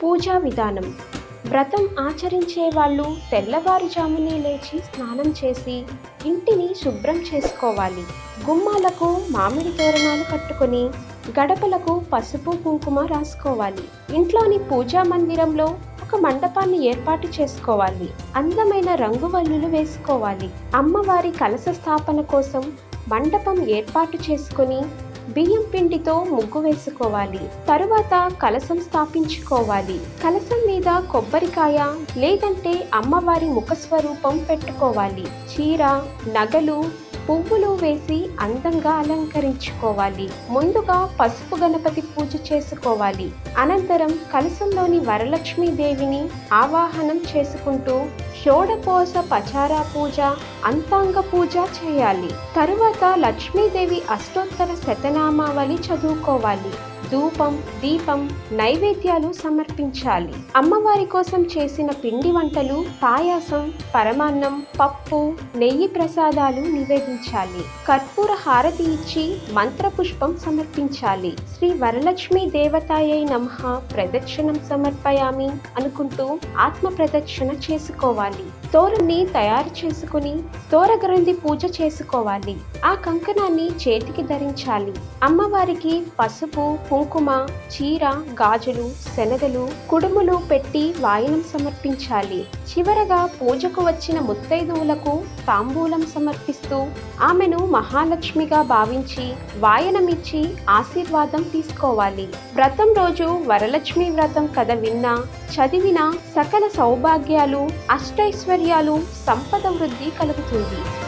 పూజా విధానం. వ్రతం ఆచరించే వాళ్ళు తెల్లవారుజామునే లేచి స్నానం చేసి ఇంటిని శుభ్రం చేసుకోవాలి. గుమ్మాలకు మామిడి తోరణాలు కట్టుకొని గడపలకు పసుపు కుంకుమ రాసుకోవాలి. ఇంట్లోని పూజా మందిరంలో ఒక మండపాన్ని ఏర్పాటు చేసుకోవాలి. అందమైన రంగువల్లులు వేసుకోవాలి. అమ్మవారి కలశ స్థాపన కోసం మండపం ఏర్పాటు చేసుకొని బియ్యం పిండితో ముగ్గు వేసుకోవాలి. తరువాత కలసం స్థాపించుకోవాలి. కలసం మీద కొబ్బరికాయ లేదంటే అమ్మవారి ముఖ స్వరూపం పెట్టుకోవాలి. చీర నగలు పువ్వులు వేసి అందంగా అలంకరించుకోవాలి. ముందుగా పసుపు గణపతి పూజ చేసుకోవాలి. అనంతరం కలసంలోని వరలక్ష్మీదేవిని ఆవాహనం చేసుకుంటూ షోడపోస పచారా పూజ అంతాంగ పూజ చేయాలి. తరువాత లక్ష్మీదేవి అష్టోత్తర శతనామావళి చదువుకోవాలి. ధూపం దీపం నైవేద్యాలు సమర్పించాలి. అమ్మవారి కోసం చేసిన పిండి వంటలు పాయాసం పరమాన్నం పప్పు నెయ్యి ప్రసాదాలు నివేదించాలి. కర్పూర హారతి ఇచ్చి మంత్రపుష్పం సమర్పించాలి. శ్రీ వరలక్ష్మి దేవతాయై నమః. ప్రదక్షిణం సమర్పయామి అనుకుంటూ ఆత్మ ప్రదక్షిణ చేసుకోవాలి. తోరణి తయారు చేసుకుని తోరగ్రంథి పూజ చేసుకోవాలి. ఆ కంకణాన్ని చేతికి ధరించాలి. అమ్మవారికి పసుపు కుంకుమ చీర గాజులు శనగలు కుడుములు పెట్టి వాయనం సమర్పించాలి. చివరగా పూజకు వచ్చిన ముత్తైదువులకు తాంబూలం సమర్పిస్తూ ఆమెను మహాలక్ష్మిగా భావించి వాయనమిచ్చి ఆశీర్వాదం తీసుకోవాలి. వ్రతం రోజు వరలక్ష్మి వ్రతం కథ విన్నా చదివిన సకల సౌభాగ్యాలు అష్టైశ్వర్యాలు సంపద వృద్ధి కలుగుతుంది.